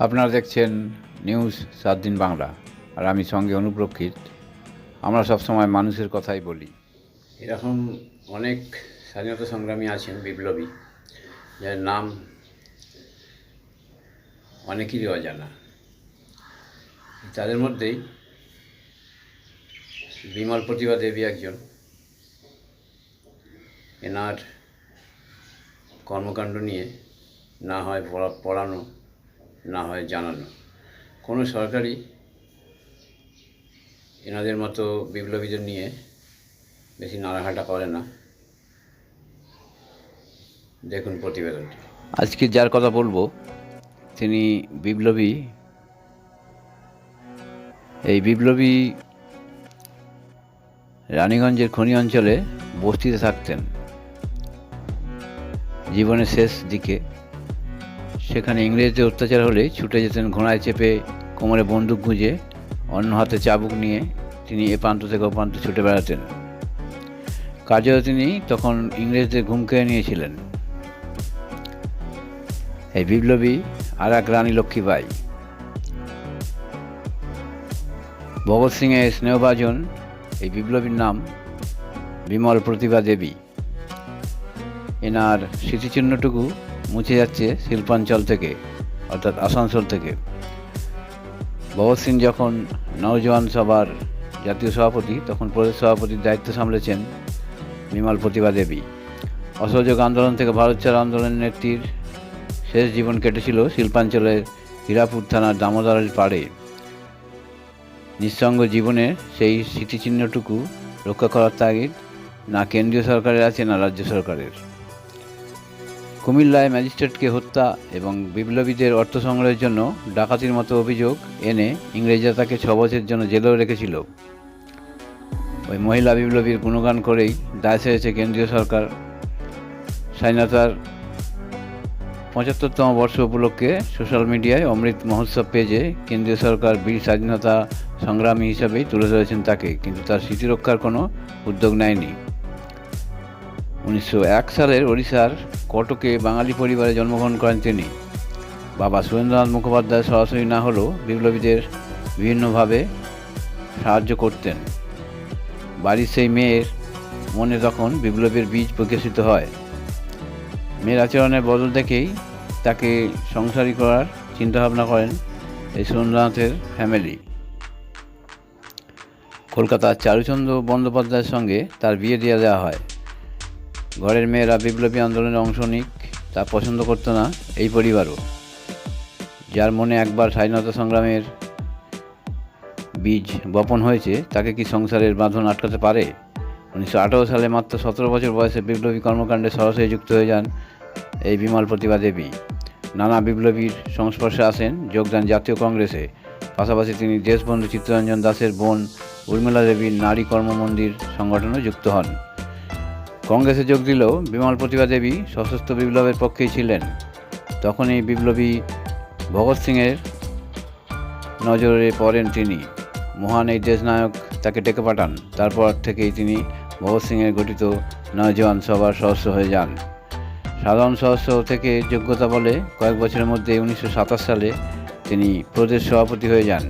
আপনারা দেখছেন নিউজ সাত দিন বাংলা। আর আমি সঙ্গে অনুপ্রক্ষিত। আমরা সবসময় মানুষের কথাই বলি। এরকম অনেক স্বাধীনতা সংগ্রামী আছেন বিপ্লবী, যার নাম অনেকেরই অজানা। তাদের মধ্যেই বিমল প্রতিভা দেবী একজন। এনার কর্মকাণ্ড নিয়ে না হয় পড়া পড়ানো না হয় জানানো। কোনো সরকারি এনাদের মতো বিপ্লবীদের নিয়ে বেশি নাড়াঘাটা করে না। দেখুন প্রতিবেদনটি। আজকে যার কথা বলব, তিনি বিপ্লবী। এই বিপ্লবী রানীগঞ্জের খনি অঞ্চলে বস্তিতে থাকতেন। জীবনের শেষ দিকে সেখানে ইংরেজদের অত্যাচার হলে ছুটে যেতেন ঘোড়ায় চেপে, কোমরে বন্দুক গুঁজে, অন্য হাতে চাবুক নিয়ে তিনি এ প্রান্ত থেকে ও প্রান্ত ছুটে বেড়াতেন। কাজেও তিনি তখন ইংরেজদের ঘুম খেয়ে নিয়েছিলেন। এই বিপ্লবী আর এক রানী লক্ষ্মীবাই ভগৎ সিংয়ের স্নেহভাজন, এই বিপ্লবীর নাম বিমল প্রতিভা দেবী। এনার স্মৃতিচিহ্নটুকু মুছে যাচ্ছে শিল্পাঞ্চল থেকে, অর্থাৎ আসানসোল থেকে। ভগৎ সিং যখন নওজওয়ান সভার জাতীয় সভাপতি, তখন প্রদেশ সভাপতির দায়িত্ব সামলেছেন বিমল প্রতিভা দেবী। অসহযোগ আন্দোলন থেকে ভারত ছাড় আন্দোলনের নেত্রীর শেষ জীবন কেটেছিল শিল্পাঞ্চলের হীরাপুর থানার দামোদরের পাড়ে। নিঃসঙ্গ জীবনের সেই স্মৃতিচিহ্নটুকু রক্ষা করার তাগিদ না কেন্দ্রীয় সরকারের আছে, না রাজ্য সরকারের। কুমিল্লায় ম্যাজিস্ট্রেটকে হত্যা এবং বিপ্লবীদের অর্থ সংগ্রহের জন্য ডাকাতির মতো অভিযোগ এনে ইংরেজরা তাকে ছ বছরের জন্য জেলেও রেখেছিল। ওই মহিলা বিপ্লবীর গুণগান করেই দায় সেরেছে কেন্দ্রীয় সরকার। স্বাধীনতার পঁচাত্তরতম বর্ষ উপলক্ষে সোশ্যাল মিডিয়ায় অমৃত মহোৎসব পেজে কেন্দ্রীয় সরকার বীর স্বাধীনতা সংগ্রামী হিসাবেই তুলে ধরেছেন তাকে, কিন্তু তার স্মৃতি রক্ষার কোনো উদ্যোগ নেয়নি। উনিশশো এক সালের ওড়িশার কটকে বাঙালি পরিবারে জন্মগ্রহণ করেন তিনি। বাবা সুরেন্দ্রনাথ মুখোপাধ্যায় সরাসরি না হলেও বিপ্লবীদের বিভিন্নভাবে সাহায্য করতেন। বাড়ির সেই মেয়ের মনে তখন বিপ্লবীর বীজ বিকশিত হয়। মেয়ের আচরণের বদল দেখেই তাকে সংসারী করার চিন্তাভাবনা করেন এই সুরেন্দ্রনাথের ফ্যামিলি। কলকাতার চারুচন্দ্র বন্দ্যোপাধ্যায়ের সঙ্গে তার বিয়ে দিয়ে দেওয়া হয়। ঘরের মেয়েরা বিপ্লবী আন্দোলনে অংশ নিক, তা পছন্দ করতো না এই পরিবারও। যার মনে একবার স্বাধীনতা সংগ্রামের বীজ বপন হয়েছে, তাকে কি সংসারের বাঁধন আটকাতে পারে? উনিশশো আঠারো সালে মাত্র সতেরো বছর বয়সে বিপ্লবী কর্মকাণ্ডে সরাসরি যুক্ত হয়ে যান এই বিমল প্রতিভা দেবী। নানা বিপ্লবীর সংস্পর্শে আসেন যোগদান জাতীয় কংগ্রেসে। পাশাপাশি তিনি দেশবন্ধু চিত্তরঞ্জন দাসের বোন উর্মিলা দেবীর নারী কর্মমন্দির সংগঠনে যুক্ত হন। কংগ্রেসে যোগ দিলেও বিমল প্রতিভা দেবী সশস্ত্র বিপ্লবের পক্ষেই ছিলেন। তখন এই বিপ্লবী ভগৎ সিংয়ের নজরে পড়েন তিনি। মহান এই দেশনায়ক তাকে ডেকে পাঠান। তারপর থেকেই তিনি ভগৎ সিংয়ের গঠিত নয়জওয়ান সভার সদস্য হয়ে যান। সাধারণ সদস্য থেকে যোগ্যতা বলে কয়েক বছরের মধ্যে উনিশশো সাতাশ সালে তিনি প্রদেশ সভাপতি হয়ে যান।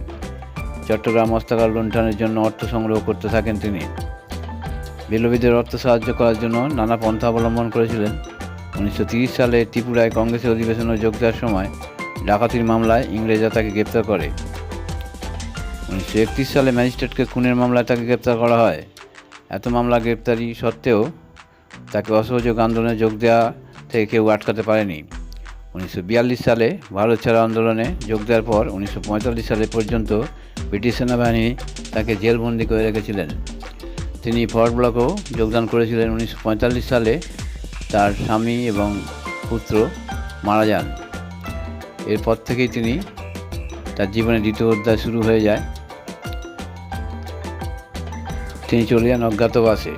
চট্টগ্রাম হস্তাকার লুণ্ঠনের জন্য অর্থ সংগ্রহ করতে থাকেন তিনি। বিপ্লবীদের অর্থ সাহায্য করার জন্য নানা পন্থা অবলম্বন করেছিলেন। উনিশশো সালে ত্রিপুরায় কংগ্রেসের অধিবেশনে যোগ দেওয়ার সময় ডাকাতির মামলায় ইংরেজরা তাকে গ্রেপ্তার করে। উনিশশো একত্রিশ সালে ম্যাজিস্ট্রেটকে খুনের মামলায় তাকে গ্রেপ্তার করা হয়। এত মামলা গ্রেপ্তারি সত্ত্বেও তাকে অসহযোগ আন্দোলনে যোগ দেওয়া থেকে কেউ আটকাতে পারেনি। উনিশশো বিয়াল্লিশ সালে ভারত ছাড়া আন্দোলনে যোগ দেওয়ার পর উনিশশো পঁয়তাল্লিশ সালে পর্যন্ত ব্রিটিশ সেনাবাহিনী তাকে জেলবন্দি করে রেখেছিলেন। তিনি ফরওয়ার্ড ব্লকেও যোগদান করেছিলেন। উনিশশো পঁয়তাল্লিশ সালে তার স্বামী এবং পুত্র মারা যান। এরপর থেকেই তিনি তার জীবনে দ্বিতীয় অধ্যায় শুরু হয়ে যায়। তিনি চলে যান অজ্ঞাতবাসে।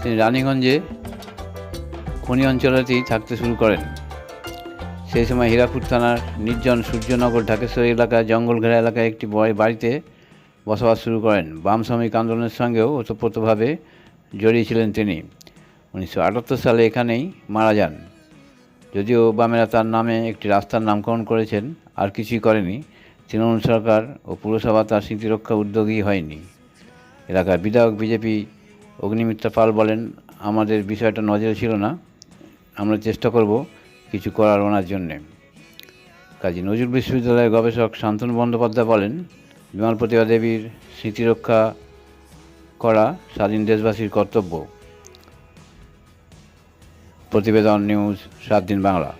তিনি রানীগঞ্জে খনি অঞ্চলেতেই থাকতে শুরু করেন। সেই সময় হীরাপুর থানার নির্জন সূর্যনগর ঢাকেশ্বর এলাকায় জঙ্গল ঘেরা এলাকায় একটি বড় বাড়িতে বসবাস শুরু করেন। বাম শ্রমিক আন্দোলনের সঙ্গেও ওতপ্রোতভাবে জড়িয়েছিলেন তিনি। উনিশশো আটাত্তর সালে এখানেই মারা যান। যদিও বামেরা তার নামে একটি রাস্তার নামকরণ করেছেন, আর কিছুই করেনি। তৃণমূল সরকার ও পুরসভা তার স্মৃতিরক্ষা উদ্যোগী হয়নি। এলাকার বিধায়ক বিজেপি অগ্নিমিত্রা পাল বলেন, আমাদের বিষয়টা নজরে ছিল না। আমরা চেষ্টা করব কিছু করার ওনার জন্যে। কাজী নজরুল বিশ্ববিদ্যালয়ের গবেষক শান্তনু বন্দ্যোপাধ্যায় বলেন বিমল প্রতিভা দেবীর স্মৃতিরক্ষা করা স্বাধীন দেশবাসীর কর্তব্য। প্রতিবেদন নিউজ সাত দিন বাংলা।